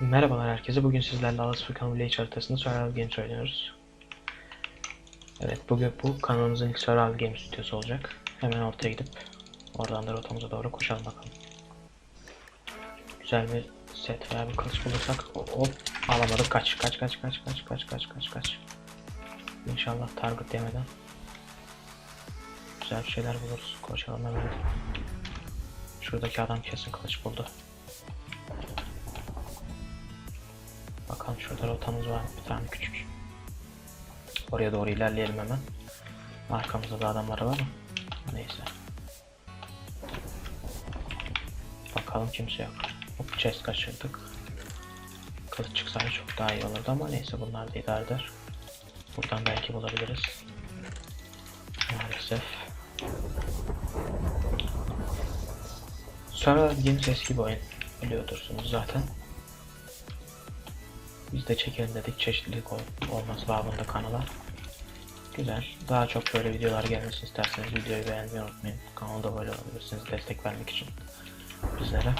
Merhabalar herkese. Bugün sizlerle Alice Furkan Village haritasında Survival Games oynuyoruz. Evet, bugün bu kanalımızın ilk Survival Games videosu olacak. Hemen ortaya gidip oradan da rotamıza doğru koşalım bakalım. Güzel bir set veya bir kılıç bulursak hop alamadık. Kaç kaç kaç kaç kaç kaç kaç kaç kaç. İnşallah target demeden güzel bir şeyler buluruz. Koşalım hemen. Şuradaki adam kesin kılıç buldu. Bakalım şurada rotamız var bir tane küçük. Oraya doğru ilerleyelim hemen. Arkamızda da adamlar var ama neyse. Bakalım kimse yok. Hop chest kaçırdık. Kılıç çıksaydı çok daha iyi olurdu ama neyse bunlar da idare eder. Buradan belki bulabiliriz. Maalesef. Sonra Games eski bir oyun. Biliyordursunuz zaten. Biz de çekelim dedik çeşitlilik ol olması babında kanala. Güzel. Daha çok böyle videolar gelmesini isterseniz videoyu beğenmeyi unutmayın. Kanalda böyle olabilirsiniz destek vermek için bizlere.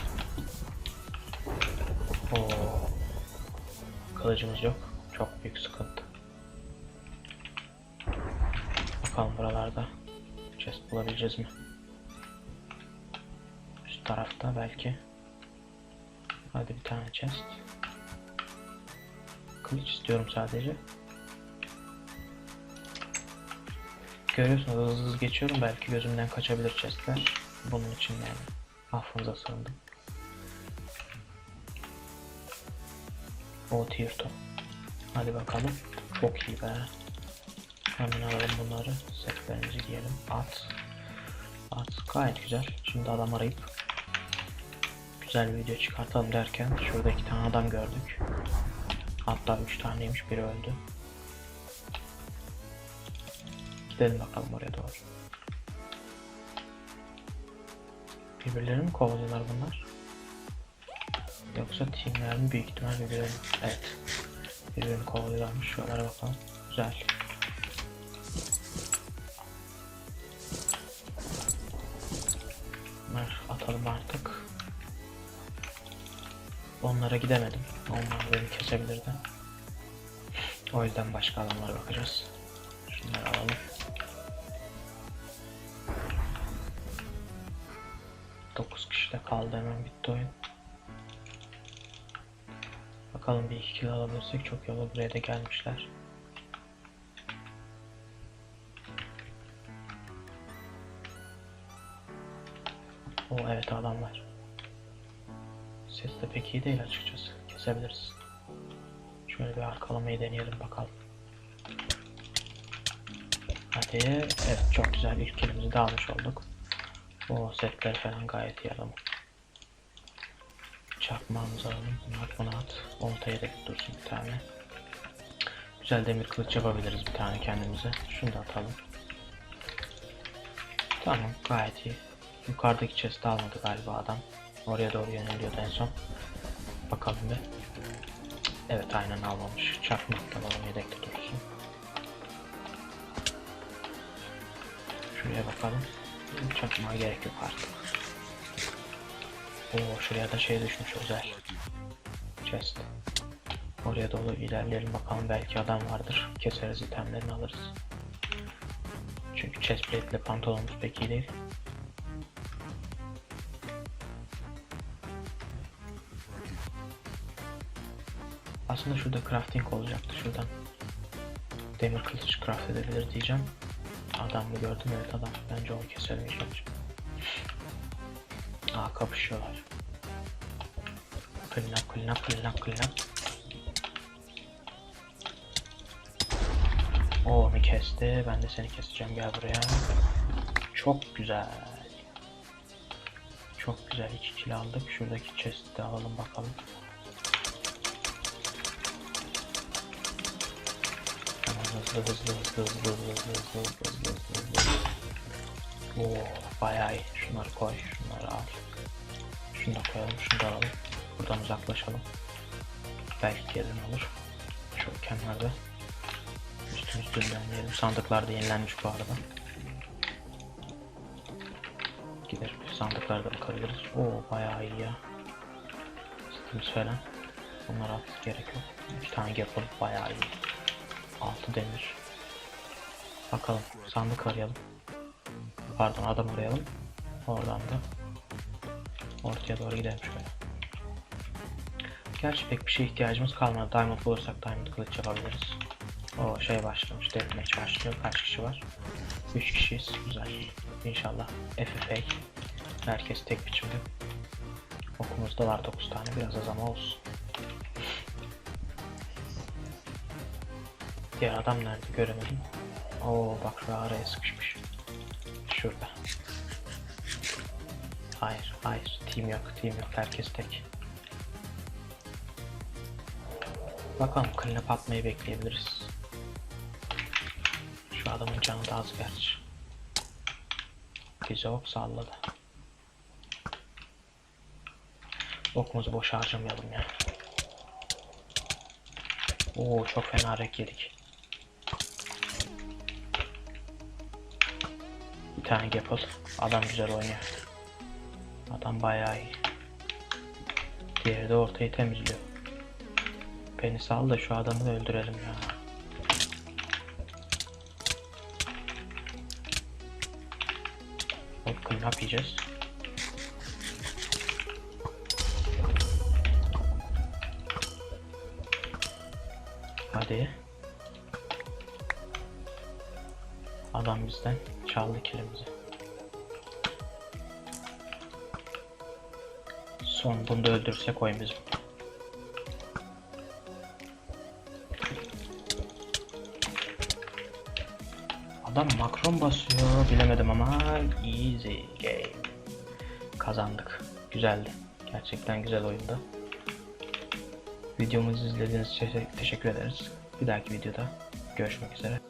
Oo. Kılıcımız yok. Çok büyük sıkıntı. Bakalım buralarda chest bulabileceğiz mi? Üst tarafta belki. Hadi bir tane chest. Kılıç istiyorum sadece. Görüyorsunuz hızlı hızlı geçiyorum. Belki gözümden kaçabilir chestler. Bunun için yani. Affınıza sığındım. O tier top. Hadi bakalım. Çok iyi be. Hemen alalım bunları. Setlerimizi giyelim. At. At. Gayet güzel. Şimdi adam arayıp güzel bir video çıkartalım derken şurada iki tane adam gördük. Hatta 3 taneymiş biri öldü. Gidelim bakalım oraya doğru. Birbirlerini mi kovalıyorlar bunlar? Yoksa teamler mi? Büyük ihtimal birbirlerini. Evet. Birbirini kovalıyorlarmış. Şuralara bakalım. Güzel. Bunlar atalım artık. Onlara gidemedim. Onlar beni kesebilirdi. O yüzden başka adamlara bakacağız. Şunları alalım. Dokuz kişi de kaldı hemen bitti oyun. Bakalım bir iki kill alabilirsek çok olur. Buraya da gelmişler. O evet adamlar. Ses de pek iyi değil açıkçası. Kesebiliriz. Şöyle bir arkalamayı deneyelim bakalım. Hadi. Evet çok güzel. İlk kilimizi de almış olduk. O setler falan gayet iyi adam. Çakmağımızı alalım. Bunu at bunu at. Oltaya da dursun bir tane. Güzel demir kılıç yapabiliriz bir tane kendimize. Şunu da atalım. Tamam gayet iyi. Yukarıdaki chest'i almadı galiba adam. Oraya doğru yöneliyordu en son. Bakalım bir. Evet aynen almamış. Çakmaktan alalım yedekte dursun. Şuraya bakalım. Çakmağa gerek yok artık. Oo şuraya da şey düşmüş özel. Chest. Oraya doğru ilerleyelim bakalım belki adam vardır. Keseriz itemlerini alırız. Çünkü chestplate ile pantolonumuz pek iyi değil. Aslında şurada crafting olacaktı şuradan. Demir kılıç craft edebilir diyeceğim. Adam mı gördüm evet adam. Bence onu keselim ilk önce. Aa kapışıyorlar. Clean up, clean up, clean up, clean up. O onu kesti. Ben de seni keseceğim. Gel buraya. Çok güzel. Çok güzel. İki kill aldık. Şuradaki chest'i alalım bakalım. Hızlı hızlı hızlı hızlı hızlı hızlı hızlı hızlı hızlı Oo bayağı iyi. Şunları koy, şunları al. Şunu da koyalım, şunu da alalım. Buradan uzaklaşalım. Belki gelin olur. Çok kenarda. Üstümüz düzenleyelim. Sandıklar da yenilenmiş bu arada. Gider sandıklarda bakabiliriz. Oo bayağı iyi ya. Setimiz falan. Bunlara gerek yok. İki tane yapalım bayağı iyi. Altı demir. Bakalım sandık arayalım. Pardon adam arayalım. Oradan da ortaya doğru gidelim şöyle. Gerçi pek bir şeye ihtiyacımız kalmadı. Diamond bulursak Diamond kılıç yapabiliriz. O şey başlamış. Deathmatch başlıyor. Kaç kişi var? 3 kişiyiz. Güzel. İnşallah FFA. Herkes tek biçimde. Okumuzda var 9 tane. Biraz az ama olsun. Diğer adam nerede göremedim. Oo bak şu araya sıkışmış. Şurada. Hayır, hayır. Team yok, team yok. Herkes tek. Bakalım clean atmayı bekleyebiliriz. Şu adamın canı da az gerçi. Güzel ok salladı. Okumuzu boş harcamayalım ya. Oo çok fena rek yedik. Bir tane Gapple. Adam güzel oynuyor. Adam bayağı iyi. Diğeri de ortayı temizliyor. Beni sal da şu adamı da öldürelim ya. Clean up yiyeceğiz. Hadi. Adam bizden çaldı kilimizi. Son bunu da öldürsek oyun bizim. Adam makron basıyor bilemedim ama easy game. Kazandık. Güzeldi. Gerçekten güzel oyunda. Videomuzu izlediğiniz için teşekkür ederiz. Bir dahaki videoda görüşmek üzere.